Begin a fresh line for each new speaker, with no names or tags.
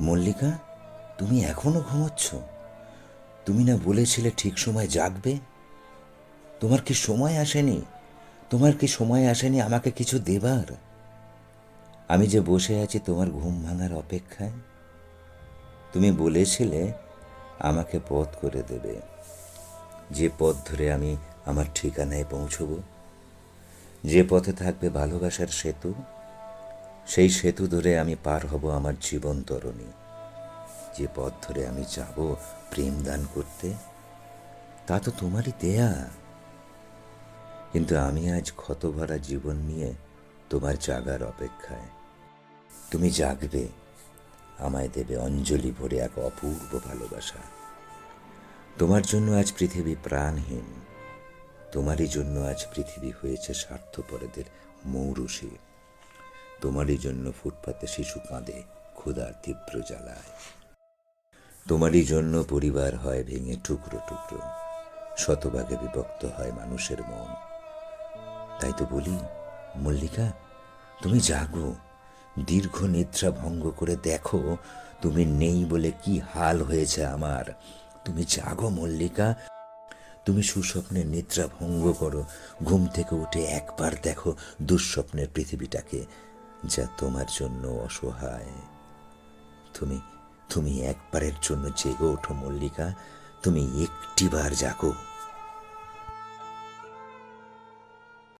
মল্লিকা, তুমি এখনও ঘুমোচ্ছ? তুমি না বলেছিলে ঠিক সময় জাগবে? তোমার কি সময় আসেনি? তোমার কি সময় আসেনি আমাকে কিছু দেবার? আমি যে বসে আছি তোমার ঘুম ভাঙার অপেক্ষায়, তুমি বলেছিলে আমাকে পথ করে দেবে। যে পথ ধরে আমি আমার ঠিকানায় পৌঁছব, যে পথে থাকবে ভালোবাসার সেতু সেই সেতু ধরে আমি পার হব আমার জীবন তরণী। যে পথ ধরে আমি যাব প্রেম দান করতে, তা তো তোমারই দেয়া। কিন্তু আমি আজ ক্ষতভরা জীবন নিয়ে তোমার জাগার অপেক্ষায়। তুমি জাগবে, আমায় দেবে অঞ্জলি ভরে এক অপূর্ব ভালোবাসা। তোমার জন্য আজ পৃথিবী প্রাণহীন, তোমারই জন্য আজ পৃথিবী হয়েছে স্বার্থপরদের মৌরসী তোমারই জন্য ফুটপাতে শিশু কাঁদে, ক্ষুধার তীব্র জ্বালায়। তোমারই জন্য পরিবার হয় ভেঙে টুকরো টুকরো। শতভাগে বিভক্ত হয় মানুষের মন। তাই তো বলি, মল্লিকা, তুমি জাগো। দীর্ঘ নিদ্রা ভঙ্গ করে দেখো, তুমি নেই বলে কি হাল হয়েছে আমার। তুমি জাগো মল্লিকা, তুমি সুস্বপ্নের নিদ্রা ভঙ্গ করো। ঘুম থেকে উঠে একবার দেখো দুঃস্বপ্নের পৃথিবীটাকে। যা তোমার জন্য অসহায়। তুমি তুমি একবারের জন্য জেগে ওঠো মল্লিকা। তুমি একটিবার জাগো।